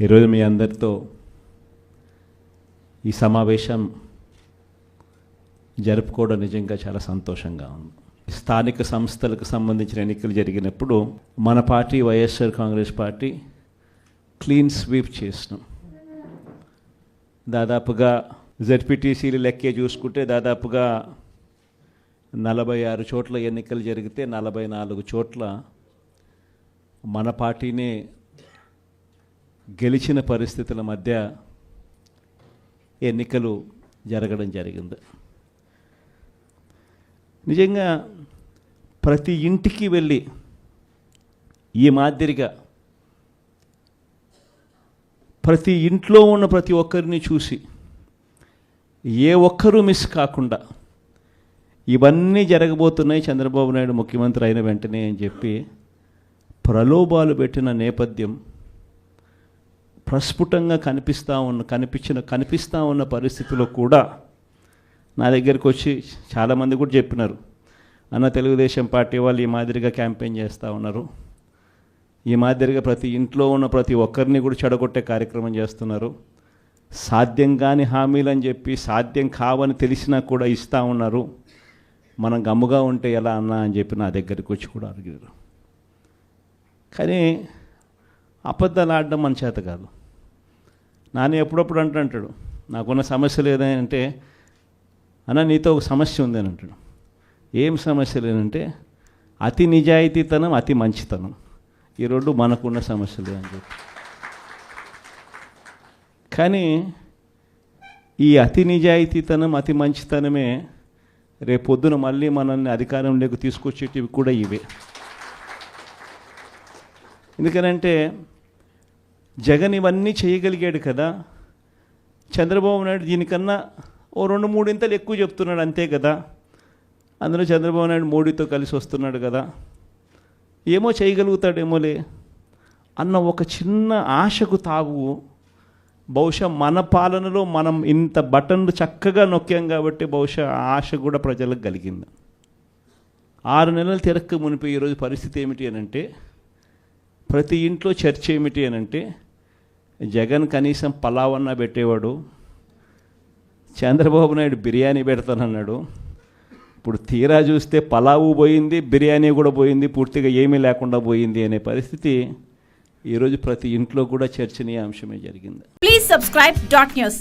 ఈరోజు మీ అందరితో ఈ సమావేశం జరుపుకోవడం నిజంగా చాలా సంతోషంగా ఉంది. స్థానిక సంస్థలకు సంబంధించిన ఎన్నికలు జరిగినప్పుడు మన party YSR Congress party clean sweep చేసినాం. దాదాపుగా జెడ్పీటీసీలు లెక్కే చూసుకుంటే దాదాపుగా నలభై ఆరు చోట్ల ఎన్నికలు జరిగితే నలభై నాలుగు చోట్ల మన పార్టీనే గెలిచిన పరిస్థితుల మధ్య ఎన్నికలు జరగడం జరిగింది. నిజంగా ప్రతి ఇంటికి వెళ్ళి ఈ మాదిరిగా ప్రతి ఇంట్లో ఉన్న ప్రతి ఒక్కరిని చూసి ఏ ఒక్కరూ మిస్ కాకుండా ఇవన్నీ జరగబోతున్నాయి చంద్రబాబు నాయుడు ముఖ్యమంత్రి అయిన వెంటనే అని చెప్పి ప్రలోభాలు పెట్టిన నేపథ్యం ప్రస్ఫుటంగా కనిపిస్తూ ఉన్న కనిపించిన కనిపిస్తూ ఉన్న పరిస్థితిలో కూడా నా దగ్గరికి వచ్చి చాలామంది కూడా చెప్పినారు. అన్న తెలుగుదేశం పార్టీ వాళ్ళు ఈ మాదిరిగా క్యాంపెయిన్ చేస్తూ ఉన్నారు. ఈ మాదిరిగా ప్రతి ఇంట్లో ఉన్న ప్రతి ఒక్కరిని కూడా చెడగొట్టే కార్యక్రమం చేస్తున్నారు. సాధ్యం కాని హామీలు అని చెప్పి సాధ్యం కావని తెలిసినా కూడా ఇస్తూ ఉన్నారు. మనం గమ్ముగా ఉంటే ఎలా అన్నా అని చెప్పి నా దగ్గరికి వచ్చి కూడా అడిగారు. కానీ అబద్ధాలు ఆడడం మన చేత కాదు. నాని ఎప్పుడప్పుడు అంటుంటాడు నాకున్న సమస్య లేదంటే అన్న నీతో ఒక సమస్య ఉంది అని అంటాడు. ఏం సమస్య లేదంటే అతి నిజాయితీతనం అతి మంచితనం. ఈ రెండు మనకున్న సమస్యలు అని చెప్పి. కానీ ఈ అతి నిజాయితీతనం అతి మంచితనమే రేపొద్దున మళ్ళీ మనల్ని అధికారంలోకి తీసుకొచ్చేటివి కూడా ఇవే. ఎందుకనంటే జగన్ ఇవన్నీ చేయగలిగాడు కదా. చంద్రబాబు నాయుడు దీనికన్నా ఓ రెండు మూడింతలు ఎక్కువ చెప్తున్నాడు అంతే కదా. అందులో చంద్రబాబు నాయుడు మోడీతో కలిసి వస్తున్నాడు కదా. ఏమో చేయగలుగుతాడేమోలే. అన్న ఒక చిన్న ఆశకు తావు. బహుశా మన పాలనలో మనం ఇంత బటన్లు చక్కగా నొక్కాం కాబట్టి బహుశా ఆ ఆశ కూడా ప్రజలకు కలిగింది. ఆరు నెలలు తిరక్క మునిపోయి ఈరోజు పరిస్థితి ఏమిటి అని అంటే ప్రతి ఇంట్లో చర్చ ఏమిటి అని అంటే జగన్ కనీసం పలావన్నా పెట్టేవాడు చంద్రబాబు నాయుడు బిర్యానీ పెడతానన్నాడు. ఇప్పుడు తీరా చూస్తే పలావు పోయింది బిర్యానీ కూడా పోయింది పూర్తిగా ఏమీ లేకుండా పోయింది అనే పరిస్థితి ఈరోజు ప్రతి ఇంట్లో కూడా చర్చనీయాంశమే జరిగింది. Please subscribe dot news